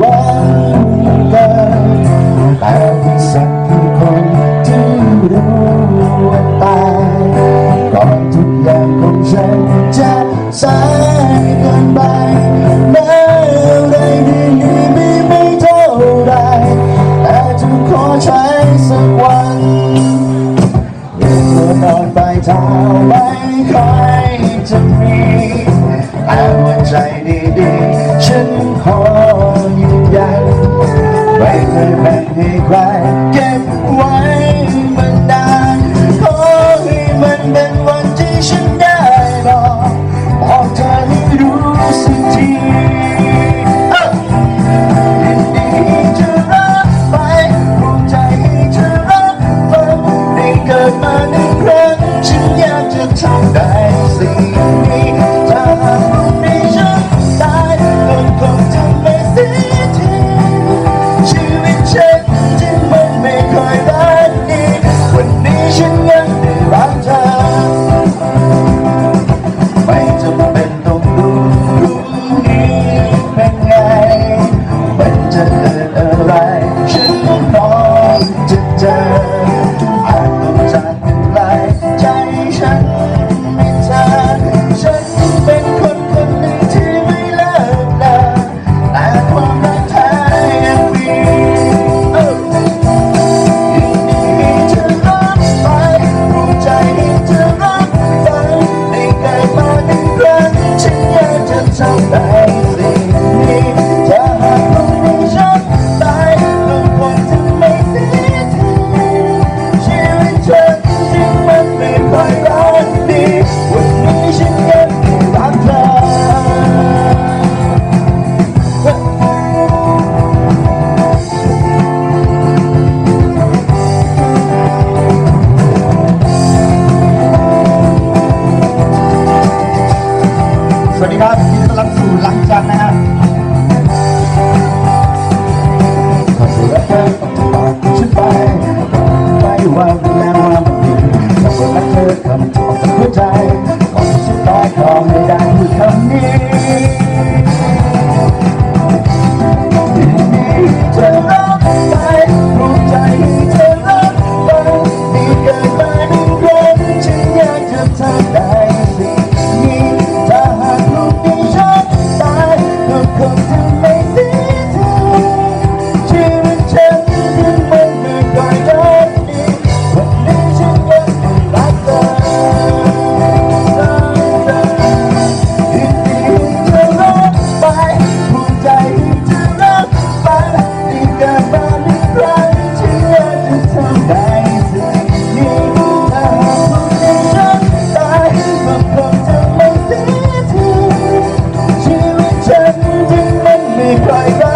วังกันแต่สักคนที่รู้ว่าตายก่อนทุกอยางขงจะสายกินไปแม้อะไรดีๆมีไม่เท่าไรแต่จะขอใช้สักวันเรียกตันอนไปท่าไม่ค่จะมีแต่ว่าใจดีๆฉันขอ หนึ่งครั้งฉันอยากจะทำได้ vai. Bye-bye.